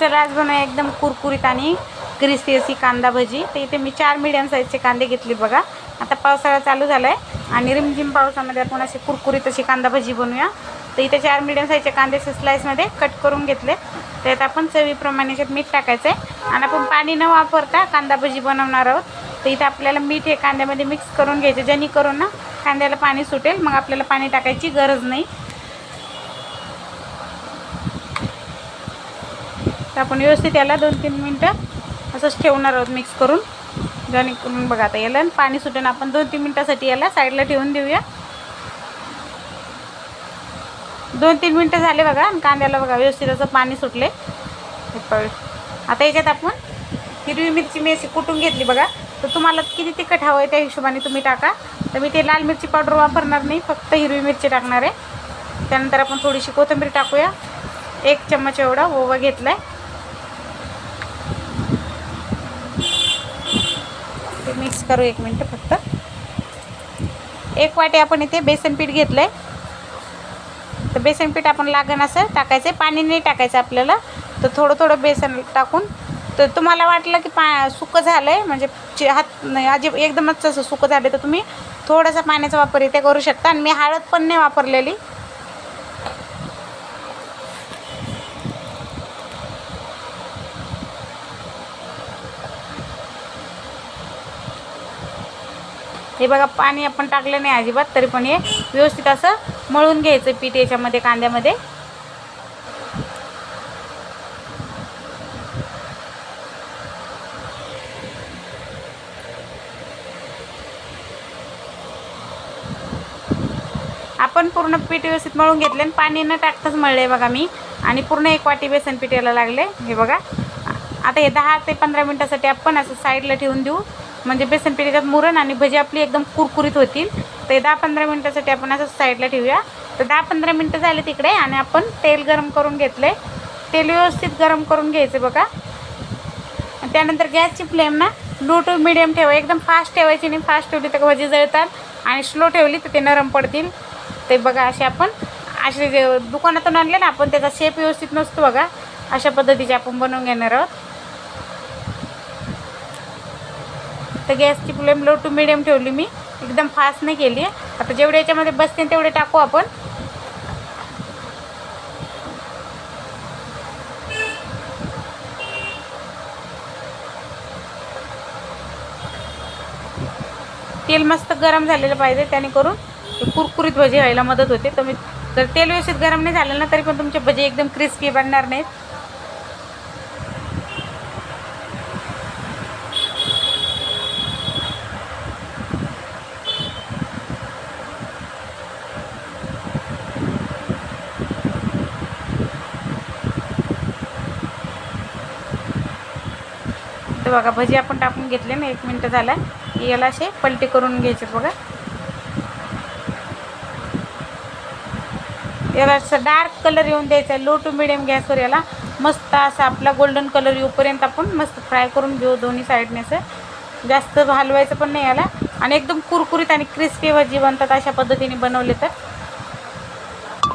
Mixer आज बनवूया एकदम कुरकुरीत आणि क्रिस्पी अशी कांदा भजी. तर इथे मी चार मीडियम साईजचे कांदे घेतले बघा. आता पावसाळा चालू झाला आहे आणि रिमझिम पावसामध्ये आपण अशी कुरकुरीत अशी कांदा भजी बनवूया. तर इथे चार मीडियम साईजचे कांद्याचे स्लाईसमध्ये कट करून घेतले त्यात आपण चवीप्रमाणे याच्यात मीठ टाकायचं आहे आणि आपण पाणी न वापरता कांदा भजी बनवणार आहोत. तर इथे आपल्याला मीठ हे कांद्यामध्ये मिक्स करून घ्यायचं. जेणेकरून ना कांद्याला पाणी सुटेल. मग आपल्याला पाणी टाकायची गरज नाही. तर आपण व्यवस्थित याला दोन तीन मिनटं असंच ठेवणार आहोत मिक्स करून. जेणेकरून बघा आता याला पाणी सुटेन आपण दोन तीन मिनटासाठी याला साईडला ठेवून देऊया. दोन तीन मिनटं झाले बघा आणि कांद्याला बघा व्यवस्थित असं पाणी सुटले. आता याच्यात आपण हिरवी मिरची मी अशी कुटून घेतली बघा. तर तुम्हाला किती तिखट हवं आहे त्या हिशोबाने तुम्ही टाका. तर मी ते लाल मिरची पावडर वापरणार नाही फक्त हिरवी मिरची टाकणार आहे. त्यानंतर आपण थोडीशी कोथिंबीर टाकूया. एक चम्मच एवढा ओवा घेतला आहे मिक्स करू एक मिनटं फक्त. एक वाटी आपण इथे बेसन पीठ घेतलं आहे तर बेसन पीठ आपण लागण असं टाकायचं आहे पाणी नाही टाकायचं आपल्याला. तर थोडं थोडं बेसन टाकून. तर तुम्हाला वाटलं की पा सुकं झालं आहे म्हणजे चे- हात नाही अजिब एकदमच असं सुकं झालं तर तुम्ही थोडासा पाण्याचा वापर इथे करू शकता. आणि मी हळद पण नाही वापरलेली. हे बघा पाणी आपण टाकलं नाही अजिबात तरी पण हे व्यवस्थित असं मळून घ्यायचं पीठ याच्यामध्ये कांद्यामध्ये. आपण पूर्ण पीठ व्यवस्थित मळून घेतले आणि पाणी न टाकताच मळले बघा मी. आणि पूर्ण एक वाटी बेसन पीठ यायला लागले हे बघा. आता हे दहा ते पंधरा मिनटासाठी आपण असं साईडला ठेवून देऊ. म्हणजे बेसन पीठ मुरण आणि भजी आपली एकदम कुरकुरीत होतील. तर दहा पंधरा मिनटासाठी आपण असं साईडला ठेवूया. तर दहा पंधरा मिनटं झाले तिकडे आणि आपण तेल गरम करून घेतलं आहे तेल व्यवस्थित गरम करून घ्यायचं बघा. त्यानंतर गॅसची फ्लेम ना लो टू मिडियम ठेवा. एकदम फास्ट ठेवायची नाही. फास्ट ठेवली तर भजी जळतात आणि स्लो ठेवली तर ते नरम पडतील. ते बघा असे आपण असे जे दुकानातून आणले ना आपण त्याचा शेप व्यवस्थित नसतो बघा. अशा पद्धतीचे आपण बनवून घेणार आहोत. तर गॅसची फ्लेम लो टू मिडियम ठेवली मी. एकदम फास्ट नाही केली. आता जेवढे याच्यामध्ये बसते तेवढे टाकू आपण. तेल मस्त गरम झालेलं पाहिजे त्याने करून कुरकुरीत भजी व्हायला मदत होते. तर मी जर तेल व्यवस्थित गरम नाही झालं ना तरी पण तुमचे भजी एकदम क्रिस्पी बनणार नाहीत. तर बघा भजी आपण टाकून घेतले ना एक मिनटं झाला. याला असे पलटी करून घ्यायचे बघा. याला असं डार्क कलर येऊन द्यायचा लो टू मिडियम गॅसवर याला. मस्त असा आपला गोल्डन कलर येऊपर्यंत आपण मस्त फ्राय करून घेऊ दोन्ही साईडने असं. जास्त हलवायचं पण नाही याला. आणि एकदम कुरकुरीत आणि क्रिस्पी भजी बनतात अशा पद्धतीने बनवले तर.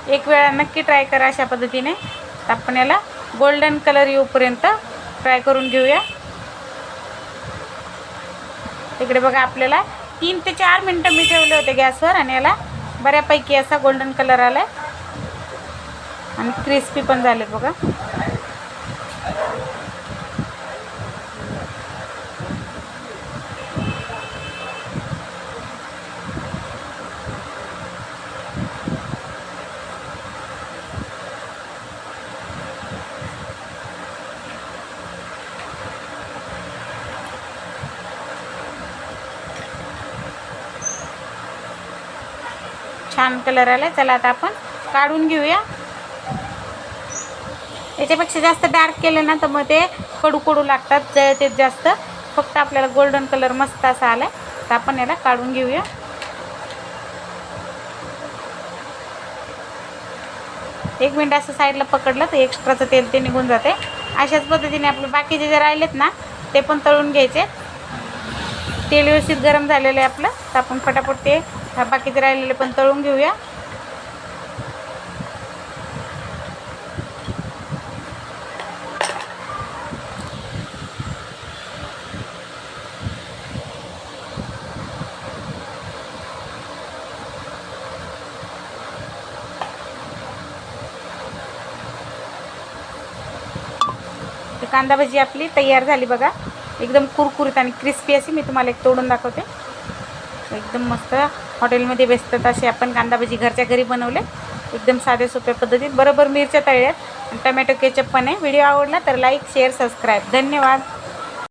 एक वेळा नक्की ट्राय करा अशा पद्धतीने. आपण याला गोल्डन कलर येऊपर्यंत फ्राय करून घेऊया. तिकडे बघा आपल्याला तीन ते चार मिनटं मी ठेवले होते गॅसवर आणि याला बऱ्यापैकी असा गोल्डन कलर आला आहे आणि क्रिस्पी पण झाले बघा. छान कलर आला चला आता आपण काढून घेऊया. याच्यापेक्षा जास्त डार्क केलं ना तर मग ते कडू कडू लागतात ते जास्त. फक्त आपल्याला गोल्डन कलर मस्त असा आला तर आपण याला काढून घेऊया. एक मिनिट असं साईडला पकडलं तर एक्स्ट्राचं तेल ते निघून जाते. अशाच पद्धतीने आपले बाकीचे जे राहिलेत ना ते पण तळून घ्यायचे. तेल व्यवस्थित गरम झालेलं आहे आपलं. तर आपण फटाफट ते बाकीचे राहिलेले पण तळून घेऊया. कांदा भजी आपली तयार झाली बघा. एकदम कुरकुरीत आणि क्रिस्पी अशी मी तुम्हाला एक तोडून दाखवते. एकदम मस्त हॉटेलमध्ये बेसतात असे आपण कांदा भजी घरच्या घरी बनवले. एकदम साध्या सोप्या पद्धतीत. बरोबर मिरच्या तळल्यात आणि टमॅटो केचप पण आहे. व्हिडिओ आवडला तर लाईक शेअर सबस्क्राईब धन्यवाद.